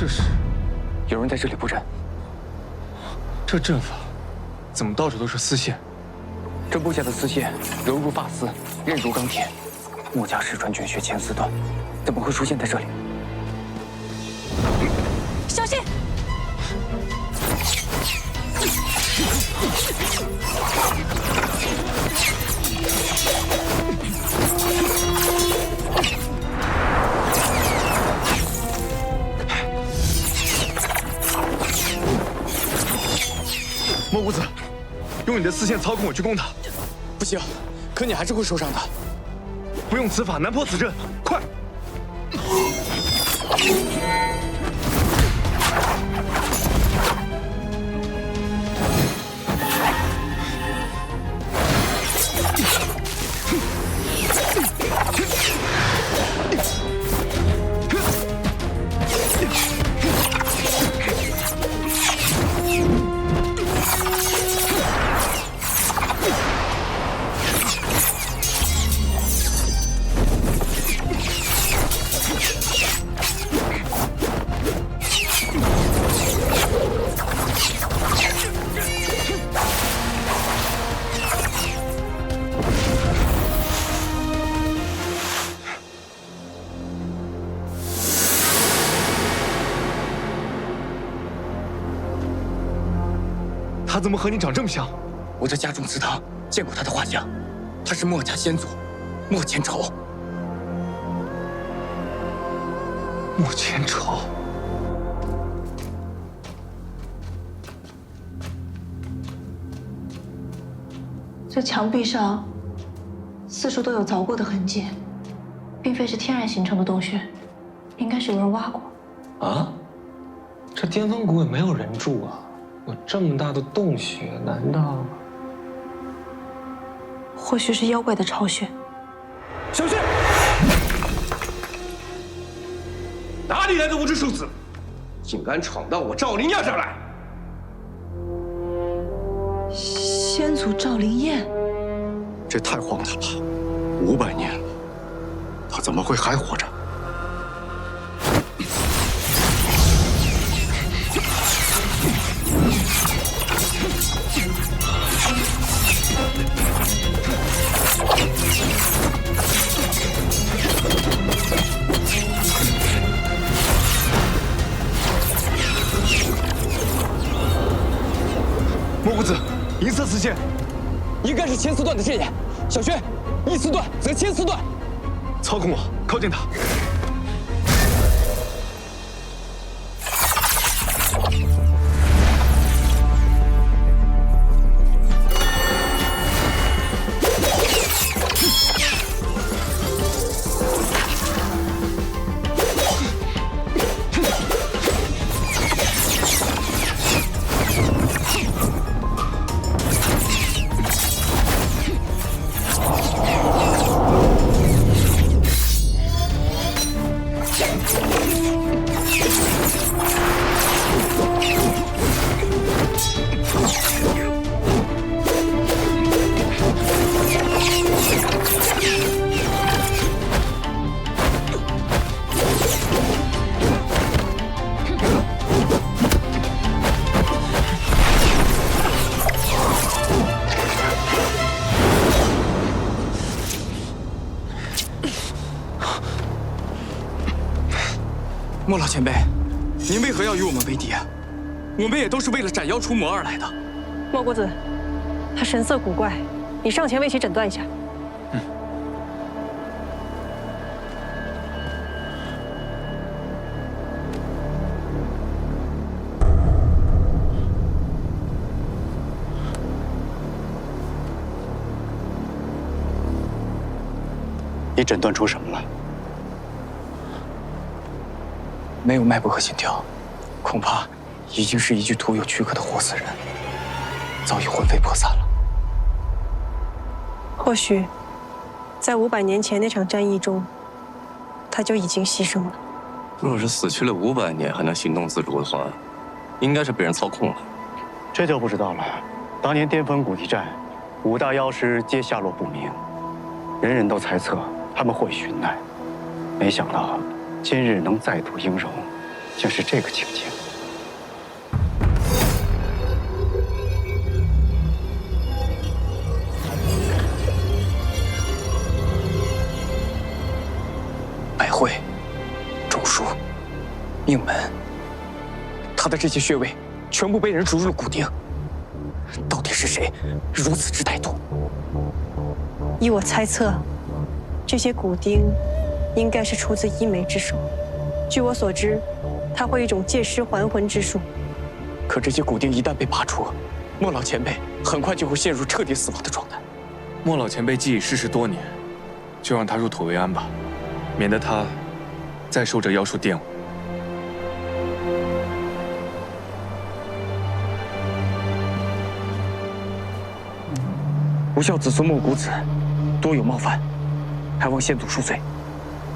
这是有人在这里布阵。这阵法怎么到处都是丝线？这布下的丝线柔如发丝，韧如钢铁。墨家失传绝学千丝断，怎么会出现在这里？莫公子，用你的丝线操控我去攻他。不行，可你还是会受伤的。不用此法难破此阵，快！他怎么和你长这么像？我在家中祠堂见过他的画像，他是墨家先祖，墨千愁。莫千愁，这墙壁上四处都有凿过的痕迹，并非是天然形成的洞穴，应该是有人挖过。啊？这巅峰谷也没有人住啊，有这么大的洞穴，难道？或许是妖怪的巢穴。小心！哪里来的无知庶子，竟敢闯到我赵灵燕这儿来？先祖赵灵燕，这太荒唐了！五百年了，他怎么会还活着？莫公子，银色丝线，应该是千丝段的阵眼。小轩，一丝断则千丝断。操控我，靠近他。莫老前辈，您为何要与我们为敌啊？我们也都是为了斩妖除魔而来的。莫公子，他神色古怪，你上前为其诊断一下。嗯你诊断出什么了？没有脉搏和心跳，恐怕已经是一具徒有躯壳的活死人，早已魂飞魄散了。或许，在五百年前那场战役中，他就已经牺牲了。若是死去了五百年还能行动自如的话，应该是被人操控了。这就不知道了。当年巅峰谷一战，五大妖师皆下落不明，人人都猜测他们或许寻难，没想到今日能再度应容，竟是这个情景。百会、中枢、命门，他的这些穴位全部被人逐入了骨钉。到底是谁如此之歹毒？依我猜测，这些骨钉应该是出自一梅之手。据我所知，他会一种借尸还魂之术。可这些骨钉一旦被拔出，莫老前辈很快就会陷入彻底死亡的状态。莫老前辈既已逝世多年，就让他入土为安吧，免得他再受这妖术玷污。不孝子孙莫谷子，多有冒犯，还望先祖恕罪。